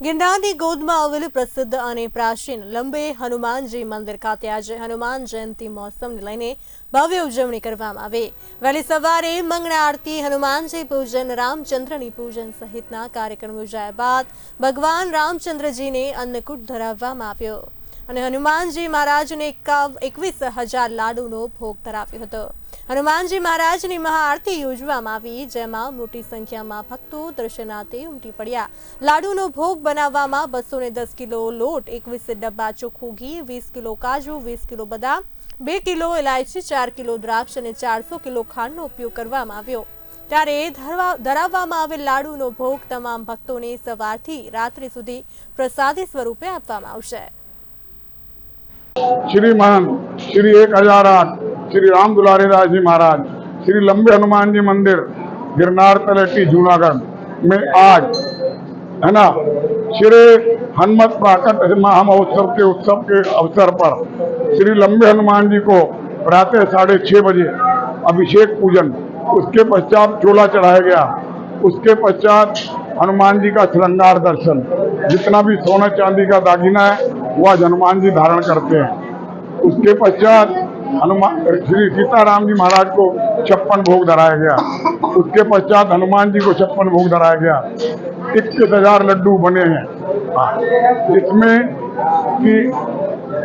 ગિરનારની ગોદમાં આવેલું પ્રસિદ્ધ અને પ્રાચીન લંબે હનુમાનજી મંદિર ખાતે આજે હનુમાન જયંતિ મહોત્સવને લઈને ભવ્ય ઉજવણી કરવામાં આવી. વહેલી સવારે મંગળા આરતી, હનુમાનજી પૂજન, રામચંદ્રની પૂજન સહિતના કાર્યક્રમ યોજાયા બાદ ભગવાન રામચંદ્રજીને અન્નકૂટ ધરાવવામાં આવ્યો. અને હનુમાનજી મહારાજને એકાવ, એકવીસ હજાર લાડુનો ભોગ ધરાવ્યો હતો. હનુમાનજી મહારાજની મહાઆરતી યોજવામાં આવી, જેમાં મોટી સંખ્યામાં ભક્તો દર્શનાર્થે ઉમટી પડ્યા. લાડુનો ભોગ બનાવવામાં બસો કિલો લોટ, એકવીસ ડબ્બા ચોખ્ખું ઘી, વીસ કિલો કાજુ, વીસ કિલો બદામ, બે કિલો ઇલાયચી ચાર કિલો દ્રાક્ષ અને ચારસો કિલો ખાંડનો ઉપયોગ કરવામાં આવ્યો. ત્યારે ધરાવવામાં આવેલ લાડુનો ભોગ તમામ ભક્તોને સવારથી રાત્રિ સુધી પ્રસાદી સ્વરૂપે આપવામાં આવશે. શ્રીમાન શ્રી એક હજાર આઠ. श्री राम दुलारी दास जी महाराज, श्री लंबे हनुमान जी मंदिर, गिरनार तलेटी जूनागढ़। में आज, है ना, श्री हनुमत प्राकट महामहोत्सव के उत्सव के अवसर पर श्री लंबे हनुमान जी को प्रातः साढ़े छह बजे अभिषेक पूजन, उसके पश्चात चोला चढ़ाया गया। उसके पश्चात हनुमान जी का श्रृंगार दर्शन। जितना भी सोना चांदी का दागिना है वह हनुमान जी धारण करते हैं। उसके पश्चात हनुमान, श्री सीताराम जी महाराज को छप्पन भोग धराया गया। उसके पश्चात हनुमान जी को छप्पन भोग धराया गया। इक्कीस हज़ार लड्डू बने हैं। जिसमें कि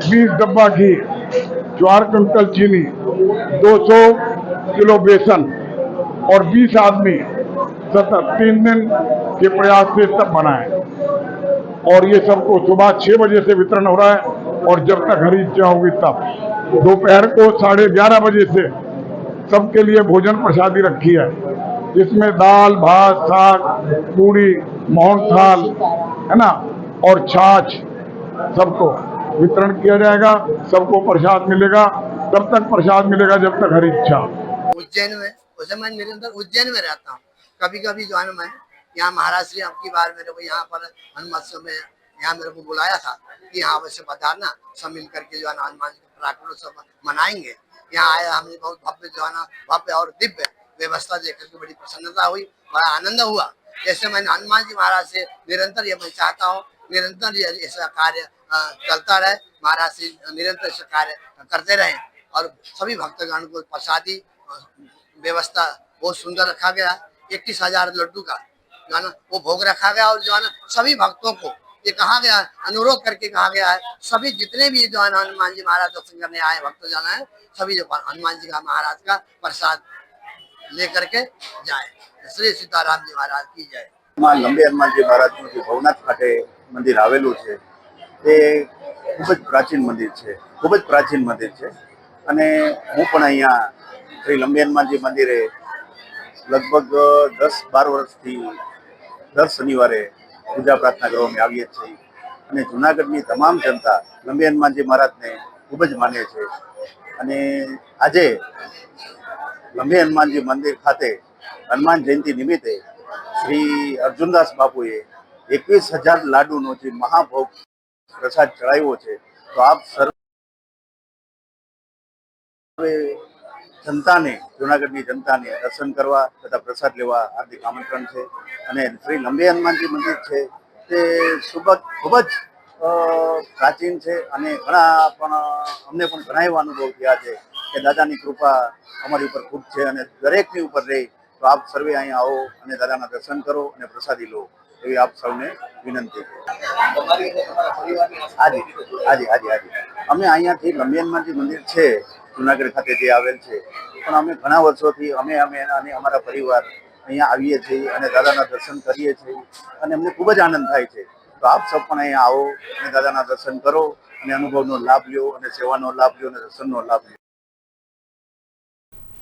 बीस डब्बा घी चार क्विंटल चीनी 200 किलो बेसन और 20 आदमी सतत तीन दिन के प्रयास से सब बनाए और ये सबको सुबह छह बजे से वितरण हो रहा है और जब तक हरी इच्छा होगी तब। दोपहर को साढ़े ग्यारह बजे से सबके लिए भोजन प्रसादी रखी है। जिसमें दाल, भात, साग, पूड़ी, मोहन थाल, है ना? और छाछ सबको वितरण किया जाएगा, सबको प्रसाद मिलेगा। तब तक प्रसाद मिलेगा जब तक हरी इच्छा। उज्जैन में, उस समय मैं निरंतर उज्जैन में रहता हूँ। कभी कभी जो है मैं, यहाँ महाराष्ट्र की बार मेरे को यहाँ पर हनुमत्सव में यहाँ मेरे को बुलाया था कि यहाँ अवश्य पधारना सब मिल करके जो है ना हनुमान जी का प्राकटोत्सव मनाएँगे। यहाँ आया हमें बहुत भव्य जो है ना, भव्य और दिव्य व्यवस्था देख करके बड़ी प्रसन्नता हुई, बड़ा आनंद हुआ। जैसे मैंने हनुमान जी महाराज से निरंतर ये मैं चाहता हूँ, निरंतर ऐसा कार्य चलता रहे, महाराज से निरंतर ऐसा कार्य करते रहे। और सभी भक्तगण को प्रसादी व्यवस्था बहुत सुंदर रखा गया। इक्कीस हज़ार लड्डू का जो है ना, वो भोग रखा गया और जो है ना, सभी भक्तों को ये कहा गया है, अनुरोध करके कहा गया है सभी जितने भी जो है ना हनुमान जी महाराज दर्शन करने आए भक्त जन है सभी जो हनुमान जी का महाराज का प्रसाद लेकर के जाए श्री सीताराम जी महाराज की जय માં લંબે હનુમાનજી મહારાજનું જે ભવનાથ ખાતે મંદિર આવેલું છે તે ખૂબ જ પ્રાચીન મંદિર છે ખૂબ જ પ્રાચીન મંદિર છે અને હું પણ અહીંયા શ્રી લંબે હનુમાનજી મંદિરે લગભગ દસ બાર વર્ષથી દર શનિવારે પૂજા પ્રાર્થના કરવામાં આવીએ છીએ. અને જૂનાગઢની તમામ જનતા લંબી હનુમાનજી મહારાજને ખૂબ જ માને છે અને આજે લંબી હનુમાનજી મંદિર ખાતે હનુમાન જયંતિ નિમિત્તે શ્રી અર્જુનદાસ બાપુએ એકવીસ હજાર લાડુનો જે મહાભોગ પ્રસાદ ચડાવ્યો છે, તો આપ સર્વે જનતાને, જૂનાગઢની જનતાને દર્શન કરવા તથા પ્રસાદ લેવા હાર્દિક આમંત્રણ છે. અને શ્રી લંબે હનુમાનજી મંદિર છે, તે ખૂબ ખૂબ જ પ્રાચીન છે અને ઘણા પણ, અમને પણ ઘણા એવા અનુભવ થયા છે કે દાદાની કૃપા અમારી ઉપર ખૂબ છે અને દરેકની ઉપર રહે. તો આપ સર્વે અહીંયા આવો અને દાદાના દર્શન કરો અને પ્રસાદી લો. એવી આપ સૌને વિનંતી હાજી હાજી હાજી હાજી. અમે અહીંયાથી લંબી હનુમાનજી મંદિર છે. જુનાગઢ ખાતે જે આવેલ છે. પણ અમે ઘણા વર્ષોથી અમે અમે અને અમારા પરિવાર અહીંયા આવીએ છીએ અને દાદાના દર્શન કરીએ છીએ અને અમને ખૂબ જ આનંદ થાય છે. તો આપ સૌ પણ અહીંયા આવો અને દાદાના દર્શન કરો અને અનુભવનો લાભ લ્યો અને સેવાનો લાભ લ્યો અને દર્શનનો લાભ લ્યો